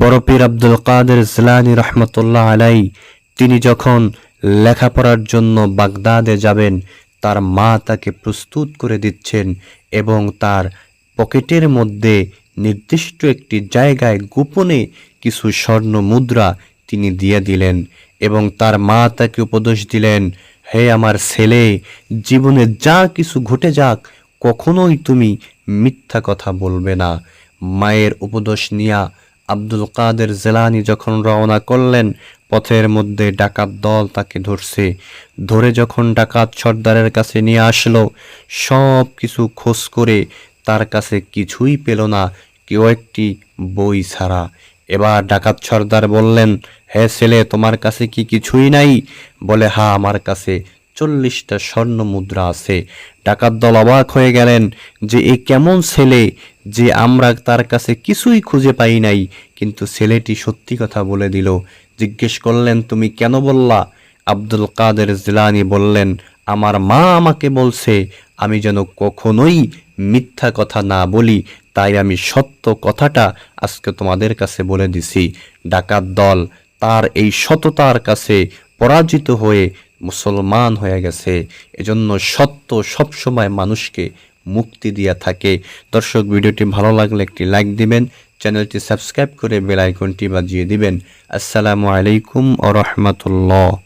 বরপীর আব্দুল কাদের জিলানি রহমতুল্লাহ আলাই, তিনি যখন লেখাপড়ার জন্য বাগদাদে যাবেন, তার মা তাকে প্রস্তুত করে দিচ্ছেন এবং তার পকেটের মধ্যে নির্দিষ্ট একটি জায়গায় গোপনে কিছু স্বর্ণ মুদ্রা তিনি দিয়ে দিলেন এবং তার মা তাকে উপদেশ দিলেন, হে আমার ছেলে, জীবনে যা কিছু ঘটে যাক, কখনোই তুমি মিথ্যা কথা বলবে না। মায়ের উপদেশ নিয়া আব্দুল কাদের জেলানি যখন রওনা করলেন, পথের মধ্যে ডাকাত দল তাকে ধরছে। ধরে যখন ডাকাত সর্দারের কাছে নিয়ে আসলো সব কিছু খোঁজ করে তার কাছে কিছুই পেল না, কেউ একটি বই ছাড়া। এবার ডাকাত সর্দার বললেন, হে ছেলে, তোমার কাছে কি কিছুই নাই? বলে, হা, আমার কাছে চল্লিশটা স্বর্ণ মুদ্রা আছে। ডাকাত দল অবাক হয়ে গেলেন যে, এ কেমন ছেলে? যে আমরা তার কাছে কিছুই খুঁজে পাই নাই, কিন্তু ছেলেটি সত্যি কথা বলে দিল। জিজ্ঞেস করলেন, তুমি কেন বললা? আব্দুল কাদের জিলানি বললেন, আমার মা আমাকে বলছে, আমি যেন কখনোই মিথ্যা কথা না বলি, তাই আমি সত্য কথাটা আজকে তোমাদের কাছে বলে দিছি। ডাকাত দল তার এই সততার কাছে পরাজিত হয়ে মুসলমান হয়ে গেছে। এজন্য সত্য সবসময় মানুষকে মুক্তি দিয়া থাকে। দর্শক, ভিডিওটি ভালো লাগলে একটি লাইক দিবেন, চ্যানেলটি সাবস্ক্রাইব করে বেল আইকনটি বাজিয়ে দিবেন। আসসালামু আলাইকুম ও রহমতুল্লাহ।